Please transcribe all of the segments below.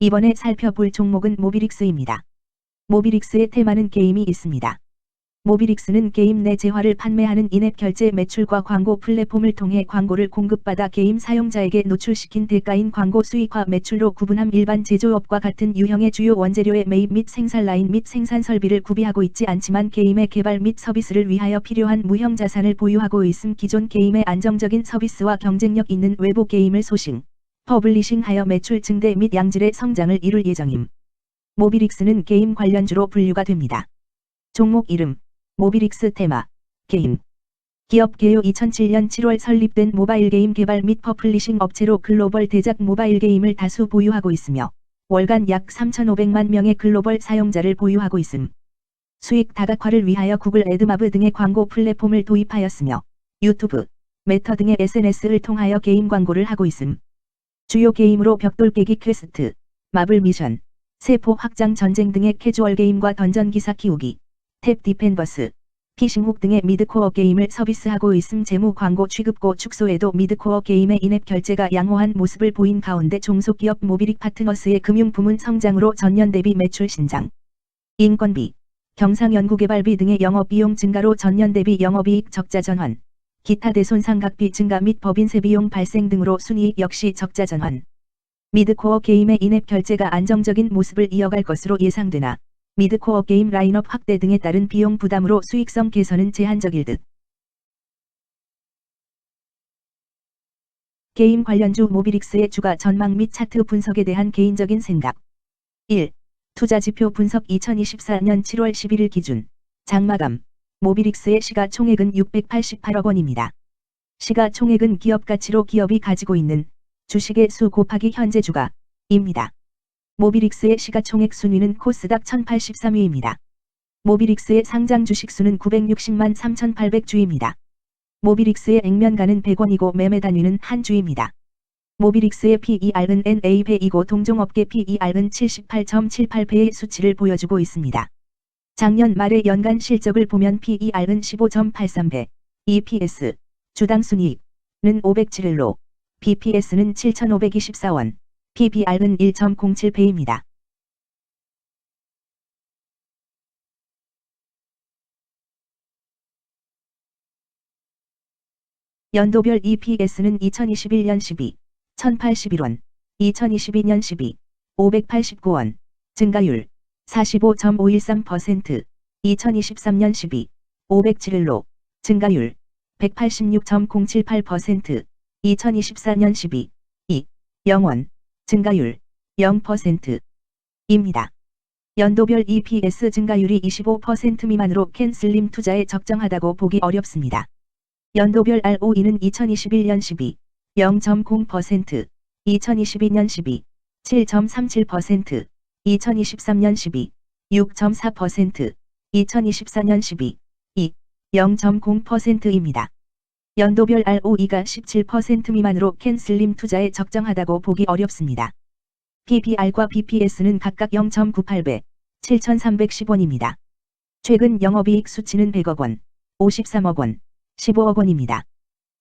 이번에 살펴볼 종목은 모비릭스입니다. 모비릭스의 테마는 게임이 있습니다. 모비릭스는 게임 내 재화를 판매하는 인앱 결제 매출과 광고 플랫폼을 통해 광고를 공급받아 게임 사용자에게 노출시킨 대가인 광고 수익화 매출로 구분함 일반 제조업과 같은 유형의 주요 원재료의 매입 및 생산 라인 및 생산 설비를 구비하고 있지 않지만 게임의 개발 및 서비스를 위하여 필요한 무형 자산을 보유하고 있음 기존 게임의 안정적인 서비스와 경쟁력 있는 외부 게임을 소싱, 퍼블리싱하여 매출 증대 및 양질의 성장을 이룰 예정임. 모비릭스는 게임 관련주로 분류가 됩니다. 종목 이름 모비릭스 테마, 게임 기업 개요 2007년 7월 설립된 모바일 게임 개발 및 퍼플리싱 업체로 글로벌 대작 모바일 게임을 다수 보유하고 있으며 월간 약 3,500만 명의 글로벌 사용자를 보유하고 있음. 수익 다각화를 위하여 구글 애드마브 등의 광고 플랫폼을 도입하였으며 유튜브, 메터 등의 SNS를 통하여 게임 광고를 하고 있음. 주요 게임으로 벽돌 깨기 퀘스트, 마블 미션, 세포 확장 전쟁 등의 캐주얼 게임과 던전 기사 키우기, 탭 디펜버스, 피싱훅 등의 미드코어 게임을 서비스하고 있음 재무 광고 취급고 축소에도 미드코어 게임의 인앱 결제가 양호한 모습을 보인 가운데 종속기업 모비릭 파트너스의 금융 부문 성장으로 전년 대비 매출 신장, 인건비, 경상연구개발비 등의 영업비용 증가로 전년 대비 영업이익 적자 전환, 기타 대손 상각비 증가 및 법인세 비용 발생 등으로 순이익 역시 적자 전환. 미드코어 게임의 인앱 결제가 안정적인 모습을 이어갈 것으로 예상되나 미드코어 게임 라인업 확대 등에 따른 비용 부담으로 수익성 개선은 제한적일 듯. 게임 관련주 모비릭스의 주가 전망 및 차트 분석에 대한 개인적인 생각 1. 투자지표 분석 2024년 7월 11일 기준 장마감 모비릭스의 시가총액은 688억 원입니다. 시가총액은 기업가치로 기업이 가지고 있는 주식의 수 곱하기 현재 주가입니다. 모비릭스의 시가총액 순위는 코스닥 1083위입니다. 모비릭스의 상장 주식수는 960만 3800주입니다. 모비릭스의 액면가는 100원이고 매매 단위는 한 주입니다. 모비릭스의 PER은 NA배이고 동종업계 PER은 78.78배의 수치를 보여주고 있습니다. 작년 말의 연간 실적을 보면 PER은 15.83배, EPS, 주당 순이익은 507일로, BPS는 7,524원, PBR은 1.07배입니다. 연도별 EPS는 2021년 12, 1081원, 2022년 12, 589원, 증가율 45.513%, 2023년 12, 507일로, 증가율 186.078%, 2024년 12, 2, 0원, 증가율 0%입니다. 연도별 EPS 증가율이 25% 미만으로 캔슬림 투자에 적정하다고 보기 어렵습니다. 연도별 ROE는 2021년 12, 0.0%, 2022년 12, 7.37%, 2023년 12, 6.4%, 2024년 12, 2, 0.0%입니다. 연도별 ROE가 17% 미만으로 캔슬림 투자에 적정하다고 보기 어렵습니다. PBR과 BPS는 각각 0.98배, 7,310원입니다. 최근 영업이익 수치는 100억 원, 53억 원, 15억 원입니다.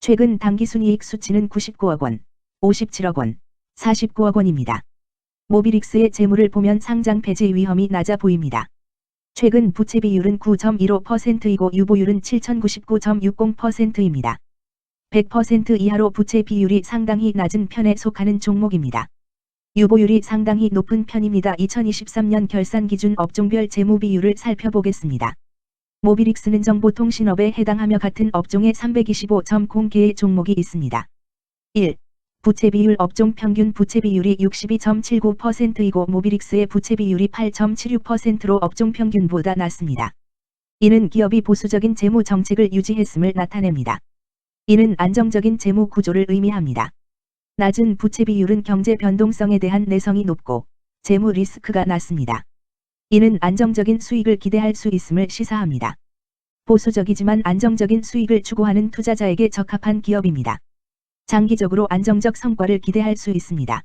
최근 당기순이익 수치는 99억 원, 57억 원, 49억 원입니다. 모비릭스의 재물을 보면 상장 폐지 위험이 낮아 보입니다. 최근 부채 비율은 9.15%이고 유보율은 7,099.60%입니다. 100% 이하로 부채 비율이 상당히 낮은 편에 속하는 종목입니다. 유보율이 상당히 높은 편입니다. 2023년 결산 기준 업종별 재무 비율을 살펴보겠습니다. 모비릭스는 정보통신업에 해당하며 같은 업종에 325.0개의 종목이 있습니다. 1. 부채 비율 업종 평균 부채 비율이 62.79%이고 모비릭스의 부채 비율이 8.76%로 업종 평균보다 낮습니다. 이는 기업이 보수적인 재무 정책을 유지했음을 나타냅니다. 이는 안정적인 재무 구조를 의미합니다. 낮은 부채 비율은 경제 변동성에 대한 내성이 높고 재무 리스크가 낮습니다. 이는 안정적인 수익을 기대할 수 있음을 시사합니다. 보수적이지만 안정적인 수익을 추구하는 투자자에게 적합한 기업입니다. 장기적으로 안정적 성과를 기대할 수 있습니다.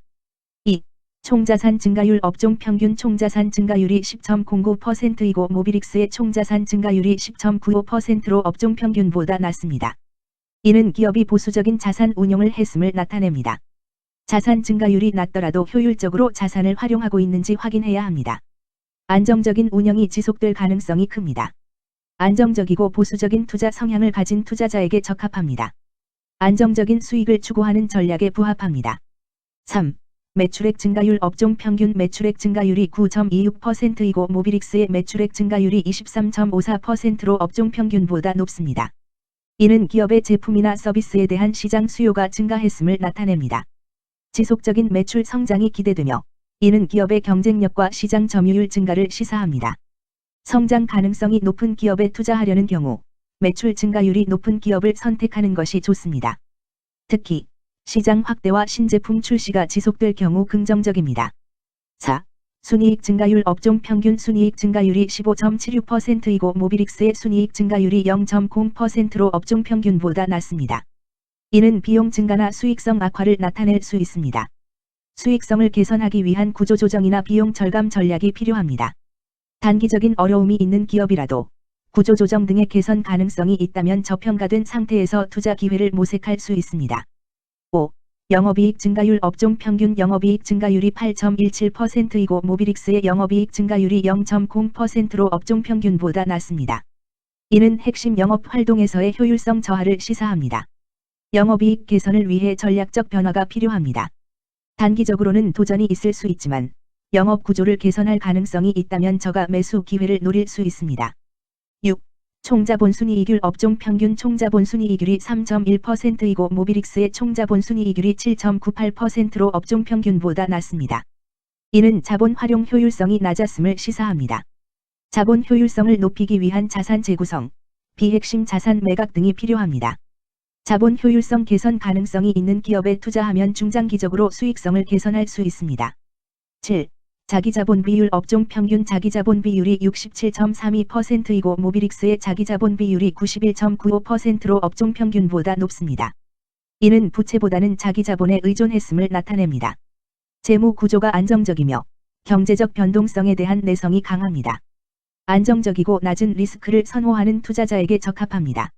2. 총자산 증가율 업종 평균 총자산 증가율이 10.09%이고 모비릭스의 총자산 증가율이 10.95%로 업종 평균보다 낮습니다. 이는 기업이 보수적인 자산 운용을 했음을 나타냅니다. 자산 증가율이 낮더라도 효율적으로 자산을 활용하고 있는지 확인해야 합니다. 안정적인 운영이 지속될 가능성이 큽니다. 안정적이고 보수적인 투자 성향을 가진 투자자에게 적합합니다. 안정적인 수익을 추구하는 전략에 부합합니다. 3. 매출액 증가율 업종 평균 매출액 증가율이 9.26%이고 모비릭스의 매출액 증가율이 23.54%로 업종 평균보다 높습니다. 이는 기업의 제품이나 서비스에 대한 시장 수요가 증가했음을 나타냅니다. 지속적인 매출 성장이 기대되며 이는 기업의 경쟁력과 시장 점유율 증가를 시사합니다. 성장 가능성이 높은 기업에 투자하려는 경우 매출 증가율이 높은 기업을 선택하는 것이 좋습니다. 특히 시장 확대와 신제품 출시가 지속될 경우 긍정적입니다. 4. 순이익 증가율 업종 평균 순이익 증가율이 15.76%이고 모비릭스의 순이익 증가율이 0.0%로 업종 평균보다 낮습니다. 이는 비용 증가나 수익성 악화를 나타낼 수 있습니다. 수익성을 개선하기 위한 구조조정이나 비용 절감 전략이 필요합니다. 단기적인 어려움이 있는 기업이라도 구조조정 등의 개선 가능성이 있다면 저평가된 상태에서 투자 기회를 모색할 수 있습니다. 5. 영업이익 증가율 업종 평균 영업이익 증가율이 8.17%이고 모비릭스의 영업이익 증가율이 0.0%로 업종 평균보다 낮습니다. 이는 핵심 영업 활동에서의 효율성 저하를 시사합니다. 영업이익 개선을 위해 전략적 변화가 필요합니다. 단기적으로는 도전이 있을 수 있지만 영업 구조를 개선할 가능성이 있다면 저가 매수 기회를 노릴 수 있습니다. 6. 총자본 순이익률 업종 평균 총자본 순이익률이 3.1%이고 모비릭스의 총자본 순이익률이 7.98%로 업종 평균보다 낮습니다. 이는 자본 활용 효율성이 낮았음을 시사합니다. 자본 효율성을 높이기 위한 자산 재구성, 비핵심 자산 매각 등이 필요합니다. 자본 효율성 개선 가능성이 있는 기업에 투자하면 중장기적으로 수익성을 개선할 수 있습니다. 7. 자기자본 비율 업종 평균 자기자본 비율이 67.32%이고 모비릭스의 자기자본 비율이 91.95%로 업종 평균보다 높습니다. 이는 부채보다는 자기자본에 의존했음을 나타냅니다. 재무 구조가 안정적이며 경제적 변동성에 대한 내성이 강합니다. 안정적이고 낮은 리스크를 선호하는 투자자에게 적합합니다.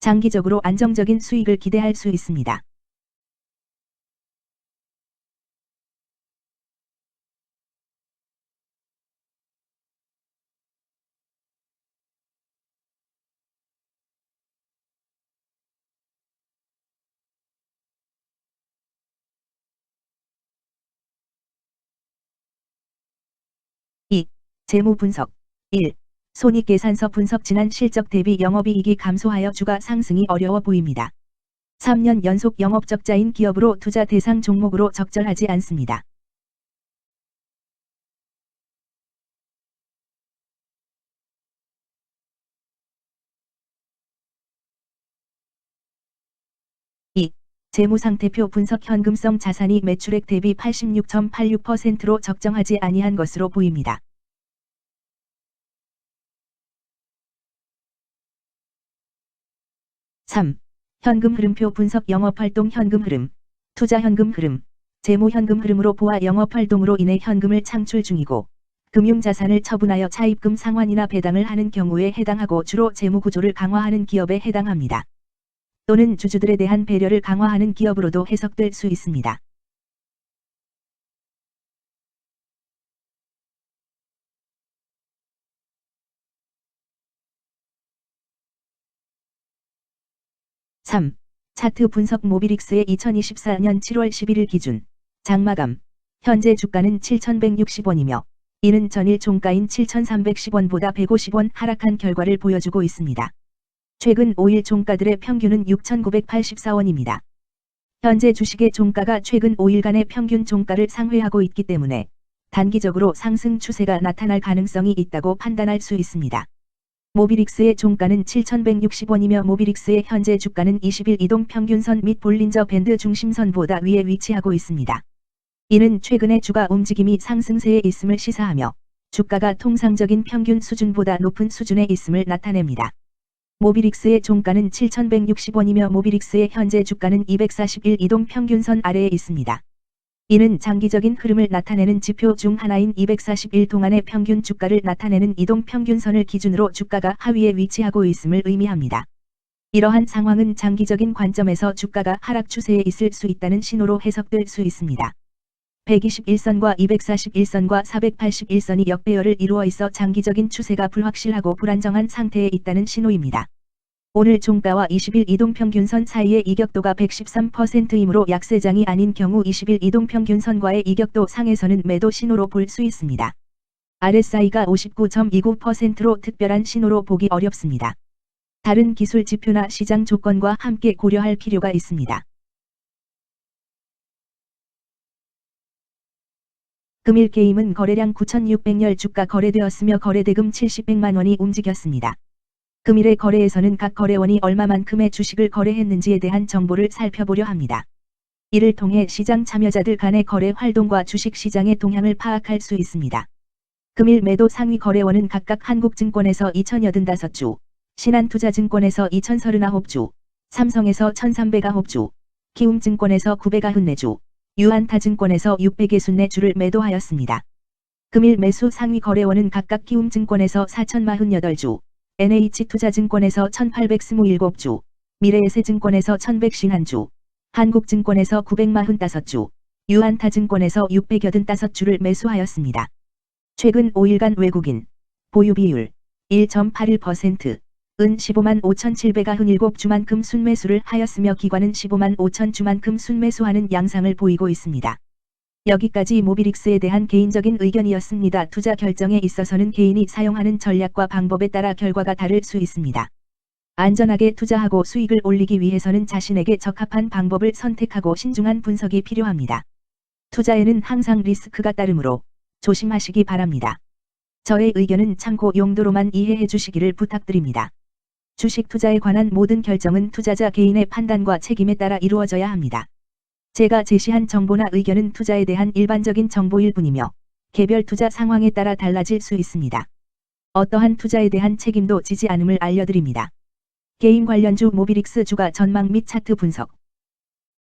장기적으로 안정적인 수익을 기대할 수 있습니다. 재무 분석 1. 손익계산서 분석 지난 실적 대비 영업이익이 감소하여 주가 상승이 어려워 보입니다. 3년 연속 영업적자인 기업으로 투자 대상 종목으로 적절하지 않습니다. 이 재무상태표 분석 현금성 자산이 매출액 대비 86.86%로 적정하지 아니한 것으로 보입니다. 3. 현금 흐름표 분석 영업활동 현금 흐름, 투자 현금 흐름, 재무 현금 흐름으로 보아 영업활동으로 인해 현금을 창출 중이고 금융자산을 처분하여 차입금 상환이나 배당을 하는 경우에 해당하고 주로 재무구조를 강화하는 기업에 해당합니다. 또는 주주들에 대한 배려를 강화하는 기업으로도 해석될 수 있습니다. 3. 차트 분석 모비릭스의 2024년 7월 11일 기준 장마감 현재 주가는 7,160원이며 이는 전일 종가인 7,310원보다 150원 하락한 결과를 보여주고 있습니다. 최근 5일 종가들의 평균은 6,984원입니다. 현재 주식의 종가가 최근 5일간의 평균 종가를 상회하고 있기 때문에 단기적으로 상승 추세가 나타날 가능성이 있다고 판단할 수 있습니다. 모비릭스의 종가는 7,160원이며 모비릭스의 현재 주가는 20일 이동 평균선 및 볼린저 밴드 중심선보다 위에 위치하고 있습니다. 이는 최근의 주가 움직임이 상승세에 있음을 시사하며 주가가 통상적인 평균 수준보다 높은 수준에 있음을 나타냅니다. 모비릭스의 종가는 7,160원이며 모비릭스의 현재 주가는 241 이동 평균선 아래에 있습니다. 이는 장기적인 흐름을 나타내는 지표 중 하나인 241 동안의 평균 주가를 나타내는 이동 평균선을 기준으로 주가가 하위에 위치하고 있음을 의미합니다. 이러한 상황은 장기적인 관점에서 주가가 하락 추세에 있을 수 있다는 신호로 해석될 수 있습니다. 121선과 241선과 481선이 역배열을 이루어 있어 장기적인 추세가 불확실하고 불안정한 상태에 있다는 신호입니다. 오늘 종가와 20일 이동평균선 사이의 이격도가 113%이므로 약세장이 아닌 경우 20일 이동평균선과의 이격도 상에서는 매도 신호로 볼 수 있습니다. RSI가 59.29%로 특별한 신호로 보기 어렵습니다. 다른 기술 지표나 시장 조건과 함께 고려할 필요가 있습니다. 금일 게임은 거래량 9,600열 주가 거래되었으며 거래대금 70백만 원이 움직였습니다. 금일의 거래에서는 각 거래원이 얼마만큼의 주식을 거래했는지에 대한 정보를 살펴보려 합니다. 이를 통해 시장 참여자들 간의 거래 활동과 주식 시장의 동향을 파악할 수 있습니다. 금일 매도 상위 거래원은 각각 한국증권에서 2,085주, 신한투자증권에서 2,039주, 삼성에서 1,309주, 키움증권에서 994주, 유한타증권에서 664주를 매도하였습니다. 금일 매수 상위 거래원은 각각 키움증권에서 4,048주, NH투자증권에서 1,827주, 미래에셋증권에서 1,151주, 한국증권에서 945주, 유한타증권에서 685주를 매수하였습니다. 최근 5일간 외국인 보유 비율 1.81%, 은 15만 5,797주만큼 순매수를 하였으며 기관은 15만 5천주만큼 순매수하는 양상을 보이고 있습니다. 여기까지 모비릭스에 대한 개인적인 의견이었습니다. 투자 결정에 있어서는 개인이 사용하는 전략과 방법에 따라 결과가 다를 수 있습니다. 안전하게 투자하고 수익을 올리기 위해서는 자신에게 적합한 방법을 선택하고 신중한 분석이 필요합니다. 투자에는 항상 리스크가 따르므로 조심하시기 바랍니다. 저의 의견은 참고 용도로만 이해해 주시기를 부탁드립니다. 주식 투자에 관한 모든 결정은 투자자 개인의 판단과 책임에 따라 이루어져야 합니다. 제가 제시한 정보나 의견은 투자에 대한 일반적인 정보일 뿐이며 개별 투자 상황에 따라 달라질 수 있습니다. 어떠한 투자에 대한 책임도 지지 않음을 알려드립니다. 게임 관련주 모비릭스 주가 전망 및 차트 분석